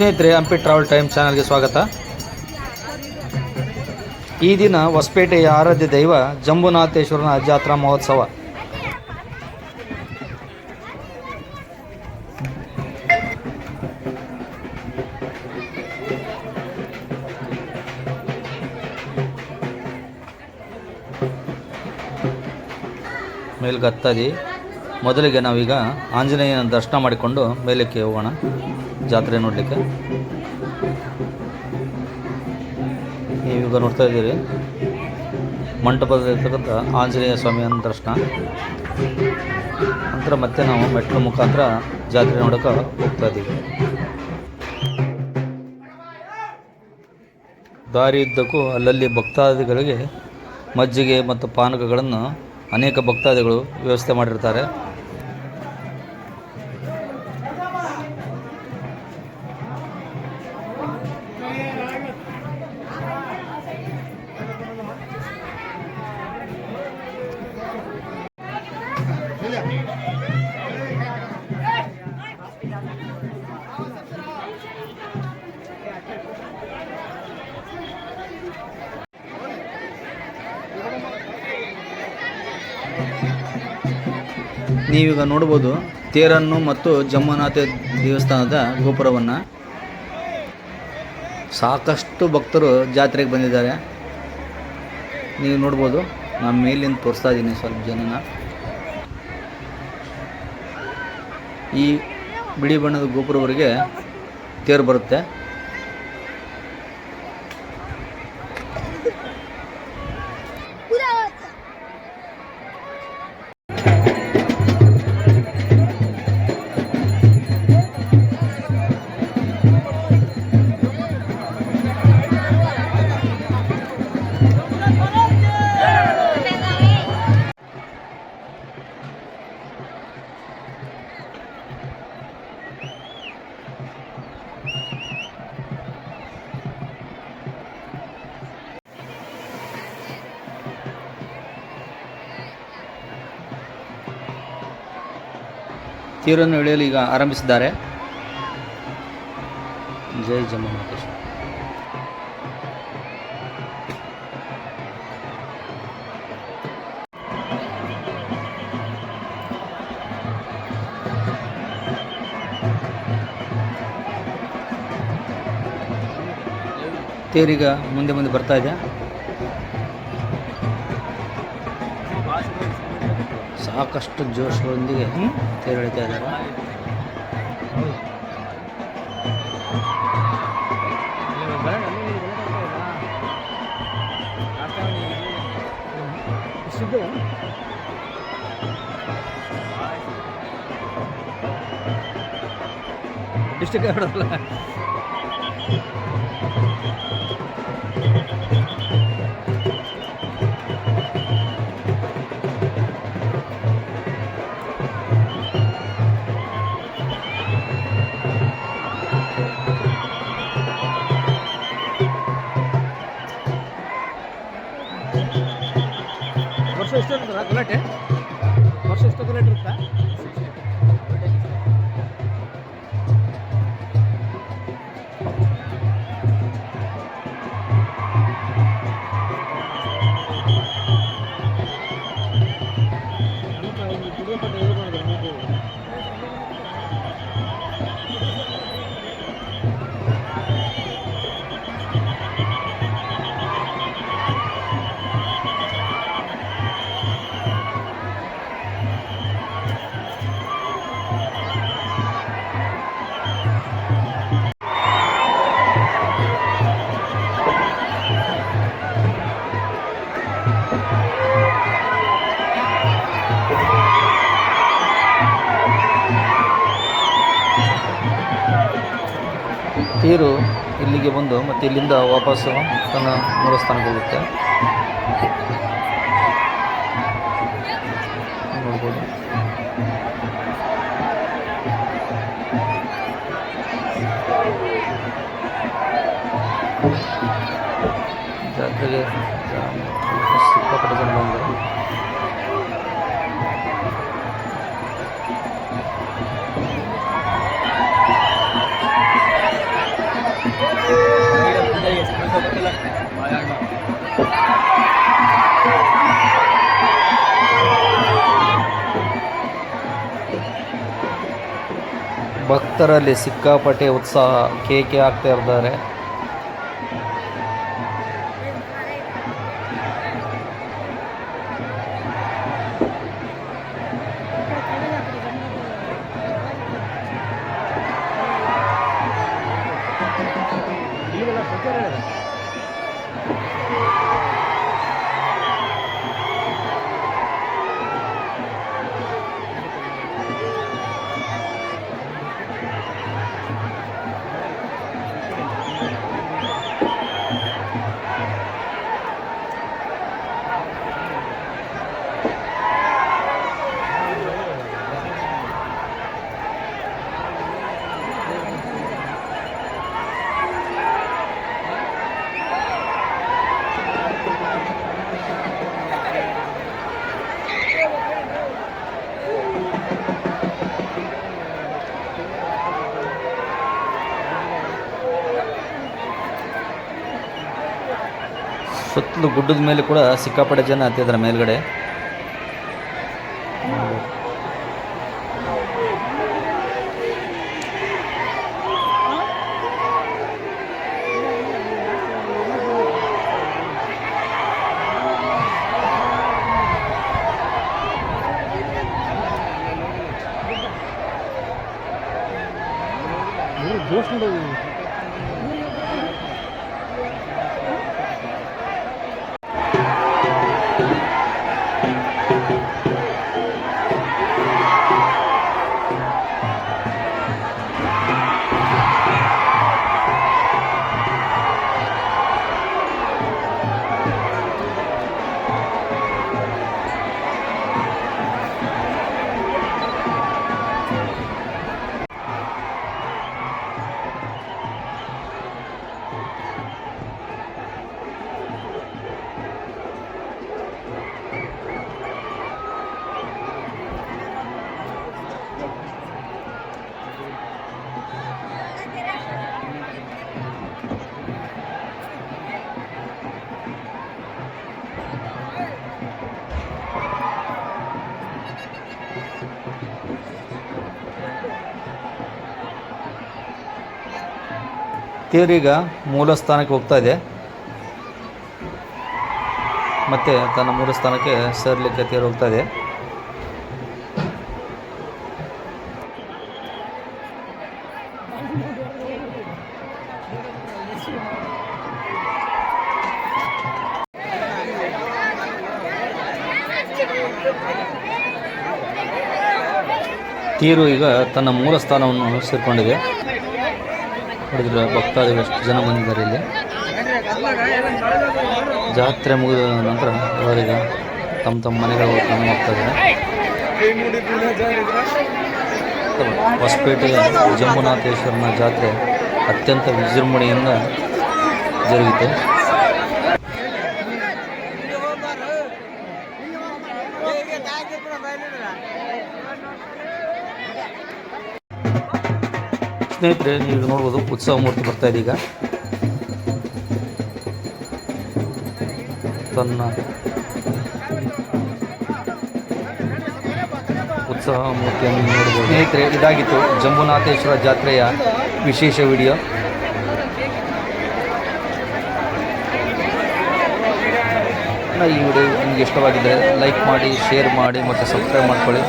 ಸ್ನೇಹಿತರೆ, Hampi travel time ಚಾನಲ್ಗೆ ಸ್ವಾಗತ. ಈ ದಿನ ಹೊಸಪೇಟೆಯ ಆರಾಧ್ಯ ದೈವ ಜಂಬುನಾಥೇಶ್ವರನ ಜಾತ್ರಾ ಮಹೋತ್ಸವ. ಮೇಲ್ಗತ್ತಾದಿ. ಮೊದಲಿಗೆ ನಾವೀಗ ಆಂಜನೇಯನ ದರ್ಶನ ಮಾಡಿಕೊಂಡು ಮೇಲಕ್ಕೆ ಹೋಗೋಣ. ಜಾತ್ರೆ ನೋಡಲಿಕ್ಕೆ. ನೀವೀಗ ನೋಡ್ತಾ ಇದ್ದೀರಿ. ಮಂಟಪದಲ್ಲಿರ್ತಕ್ಕಂಥ ಆಂಜನೇಯ ಸ್ವಾಮಿಯ ದರ್ಶನ. ನಂತರ ಮತ್ತೆ ನಾವು ಮೆಟ್ಲು ಮುಖಾಂತರ ಜಾತ್ರೆ ನೋಡೋಕೆ ಹೋಗ್ತಾ ಇದ್ದೀವಿ. ದಾರಿ ಇದ್ದಕ್ಕೂ ಅಲ್ಲಲ್ಲಿ ಭಕ್ತಾದಿಗಳಿಗೆ ಮಜ್ಜಿಗೆ ಮತ್ತು ಪಾನಕಗಳನ್ನು ಅನೇಕ ಭಕ್ತಾದಿಗಳು ವ್ಯವಸ್ಥೆ ಮಾಡಿರ್ತಾರೆ. ನೀವೀಗ ನೋಡ್ಬೋದು ತೇರನ್ನು ಮತ್ತು ಜಮ್ಮನಾಥ ದೇವಸ್ಥಾನದ ಗೋಪುರವನ್ನು. ಸಾಕಷ್ಟು ಭಕ್ತರು ಜಾತ್ರೆಗೆ ಬಂದಿದ್ದಾರೆ. ನೀವು ನೋಡ್ಬೋದು ನಾನು ಮೇಲಿಂದ ತೋರಿಸ್ತಾ ಇದ್ದೀನಿ ಸ್ವಲ್ಪ ಜನನ. ಈ ಬಿಳಿ ಬಣ್ಣದ ಗೋಪುರವರೆಗೆ ತೇರು ಬರುತ್ತೆ. ತೀರನ್ನು ಎಳೆಯಲು ಈಗ ಆರಂಭಿಸಿದ್ದಾರೆ. ಜೈ ಜಮ್ಮನಾಥೇಶ್ವರ ತೇರೀಗ ಮುಂದೆ ಮುಂದೆ ಬರ್ತಾ ಇದೆ. ಸಾಕಷ್ಟು ಜೋಶ್ಗಳೊಂದಿಗೆ ತೆರಳಿತಾ ಇದ್ದಾರೆ. ಡಿಸ್ಟಿಕ್ ಎಷ್ಟು ಇರ್ತದ ಗಲಾಟೆ ವರ್ಷ ಎಷ್ಟು ಗಲಾಟೆ ಇರುತ್ತಾ ತೇರು ಇಲ್ಲಿಗೆ ಬಂದು ಮತ್ತೆ ಇಲ್ಲಿಂದ ವಾಪಸ್ಸು ತನ್ನ ಮೂಲ ಸ್ಥಾನಕ್ಕೆ ಹೋಗುತ್ತೆ. ನೋಡ್ಬೋದು. ಜಾತ್ರೆಗೆ ಸಿಕ್ಕಾಪಟ್ಟೆ ಜನ ಬಂದರು. ಭಕ್ತರಲ್ಲಿ ಸಿಕ್ಕಾಪಟ್ಟೆ ಉತ್ಸಾಹ ಕೇಕೆ ಆಗ್ತಾ ಇರ್ತಾರೆ. ಸುತ್ತಲೂ ಗುಡ್ಡದ ಮೇಲೆ ಕೂಡ ಸಿಕ್ಕಾಪಟ್ಟೆ ಜನ ಹತ್ತಿದ್ದಾರೆ ಮೇಲ್ಗಡೆ. ಜೋಶ್ ತೇರೀಗ ಮೂಲ ಸ್ಥಾನಕ್ಕೆ ಹೋಗ್ತಾ ಇದೆ. ಮತ್ತೆ ತನ್ನ ಮೂಲ ಸ್ಥಾನಕ್ಕೆ ಸೇರಲಿಕ್ಕೆ ತೇರು ಹೋಗ್ತಾ ಇದೆ. ತೇರು ಈಗ ತನ್ನ ಮೂಲ ಸ್ಥಾನವನ್ನು ಸೇರಿಕೊಂಡಿದೆ. ನೋಡಿದ್ರೆ ಭಕ್ತಾದಿಗಳು ಎಷ್ಟು ಜನ ಬಂದಿದ್ದಾರೆ ಇಲ್ಲಿ? ಜಾತ್ರೆ ಮುಗಿದ ನಂತರ ಅವರಿಗೆ ತಮ್ಮ ತಮ್ಮ ಮನೆಗಳು ಕಮ್ಮಿ ಹೋಗ್ತಾ ಇದ್ದಾರೆ ಹೊಸಪೇಟೆಯ ಜಂಬುನಾಥೇಶ್ವರನ ಜಾತ್ರೆ ಅತ್ಯಂತ ವಿಜೃಂಭಣೆಯಿಂದ ಜರುಗಿತು. ಸ್ನೇಹಿತರೆ ನೀವು ನೋಡ್ಬೋದು ಉತ್ಸವ ಮೂರ್ತಿ ಬರ್ತಾ ಇದೆ ಈಗ. ತನ್ನ ಉತ್ಸವ ಮೂರ್ತಿಯನ್ನು ನೋಡ್ಬೋದು. ಸ್ನೇಹಿತರೆ, ಇದಾಗಿತ್ತು ಜಂಬುನಾಥೇಶ್ವರ ಜಾತ್ರೆಯ ವಿಶೇಷ ವಿಡಿಯೋ. ಈ ವಿಡಿಯೋ ನಿಮ್ಗೆ ಇಷ್ಟವಾಗಿದ್ದರೆ ಲೈಕ್ ಮಾಡಿ, ಶೇರ್ ಮಾಡಿ ಮತ್ತು ಸಬ್ಸ್ಕ್ರೈಬ್ ಮಾಡ್ಕೊಳ್ಳಿ.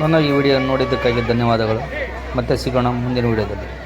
ನನ್ನ ಈ ವಿಡಿಯೋ ನೋಡಿದ್ದಕ್ಕಾಗಿ ಧನ್ಯವಾದಗಳು. ಮತ್ತೆ ಸಿಗೋಣ ಮುಂದಿನ ವಿಡಿಯೋದಲ್ಲಿ.